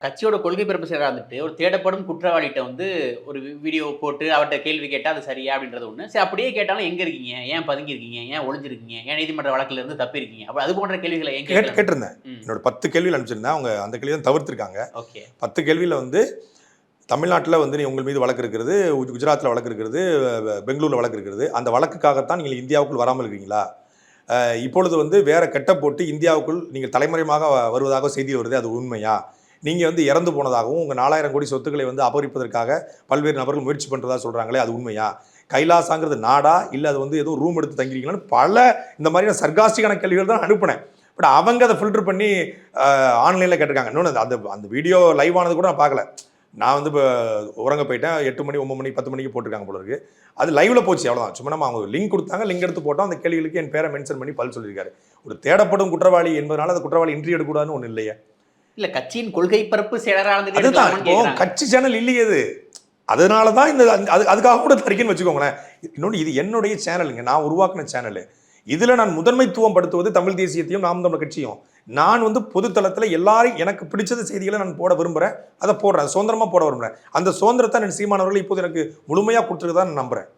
கட்சியோட கொள்கை பிறப்பு செயலாளர் இருந்துட்டு ஒரு தேடப்படும் குற்றவாளிகிட்ட வந்து ஒரு வீடியோ போட்டு அவர்கிட்ட கேள்வி கேட்டா அது சரியா அப்படின்றது ஒண்ணு. சரி அப்படியே கேட்டாலும் எங்க இருக்கீங்க? ஏன் பதுங்கி இருக்கீங்க ஏன் ஒளிஞ்சிருக்கீங்க? ஏன் நீதிமன்ற வழக்குல இருந்து தப்பி இருக்கீங்க அப்ப அது போன்ற கேள்விகளை கேட்கல? கேட்டிருந்தேன். என்னோட பத்து கேள்வியில் அனுப்பிச்சிருந்தேன். அவங்க அந்த கேள்வி தான் தவிர்த்திருக்காங்க. ஓகே. பத்து கேள்வியில் வந்து தமிழ்நாட்டில் வந்து நீ உங்கள் மீது வழக்கு இருக்கிறது குஜ- குஜராத்தில் வழக்கு இருக்கிறது பெங்களூரில் வழக்கு இருக்கிறது அந்த வழக்குக்காகத்தான் நீங்கள் இந்தியாவுக்குள் வராமல் இருக்கிறீங்களா? அஹ் இப்பொழுது வந்து வேற கெட்ட போட்டு இந்தியாவுக்குள் நீங்கள் தலைமுறையாக வ- வருவதாக செய்தி வருது. அது உண்மையா? நீங்கள் வந்து இறந்து போனதாகவும் உங்கள் நாலாயிரம் கோடி சொத்துக்களை வந்து அபகரிப்பதற்காக பல்வேறு நபர்கள் முயற்சி பண்ணுறதா சொல்கிறாங்களே அது உண்மையா? கைலாசாங்கிறது நாடா? இல்லை அது வந்து எதுவும் ரூம் எடுத்து தங்கிருக்கீங்களான்னு பல இந்த மாதிரியான சர்காஸ்டிக்கான கேள்விகள் தான் அனுப்புனேன். பட் அவங்க அதை ஃபில்டர் பண்ணி ஆன்லைனில் கேட்டிருக்காங்க. இன்னொன்று அந்த அந்த வீடியோ லைவ் ஆனது கூட நான் பார்க்கல. நான் வந்து இப்போ உறங்க போயிட்டேன். எட்டு மணி ஒம்பது மணி பத்து மணிக்கு போட்டிருக்காங்க போல இருக்கு. அது லைவ்ல போச்சு அவ்வளோதான் சும்மா நம்ம அவங்க லிங்க் கொடுத்தாங்க லிங்க் எடுத்து போட்டோம். அந்த கேள்விகளுக்கு என் பேரை மென்ஷன் பண்ணி பல் சொல்லியிருக்காரு. ஒரு தேடப்படும் குற்றவாளி என்பதனால அந்த குற்றவாளி இன்ட்ரி எடுக்கக்கூடாதுன்னு ஒன்றும் இல்லையே. இல்ல கட்சியின் கொள்கை பரப்பு செயலரா இருந்துட்டு அதுதான். எடுக்கலாமான்னு இப்போ கேக்குறாங்க. கட்சி சேனல் இல்லையே இது அதனால தான் இந்த அது அதுக்காக கூட தரிக்கன்னு வச்சுக்கோங்களேன். இன்னொன்று இது என்னுடைய சேனலுங்க. நான் உருவாக்கின சேனல். இதில் நான் முதன்மைத்துவம் படுத்துவது தமிழ் தேசியத்தையும் நாம் தமிழ் கட்சியும். நான் வந்து பொதுத்தளத்தில் எல்லாரையும் எனக்கு பிடிச்சத செய்திகளை நான் போட விரும்புகிறேன் அதை போடுறேன். சுதந்திரமாக போட விரும்புகிறேன் அந்த சுதந்திரத்தை நான் சீமானவர்கள் இப்போது எனக்கு முழுமையாக கொடுத்துருக்கதான் நான் நம்புகிறேன்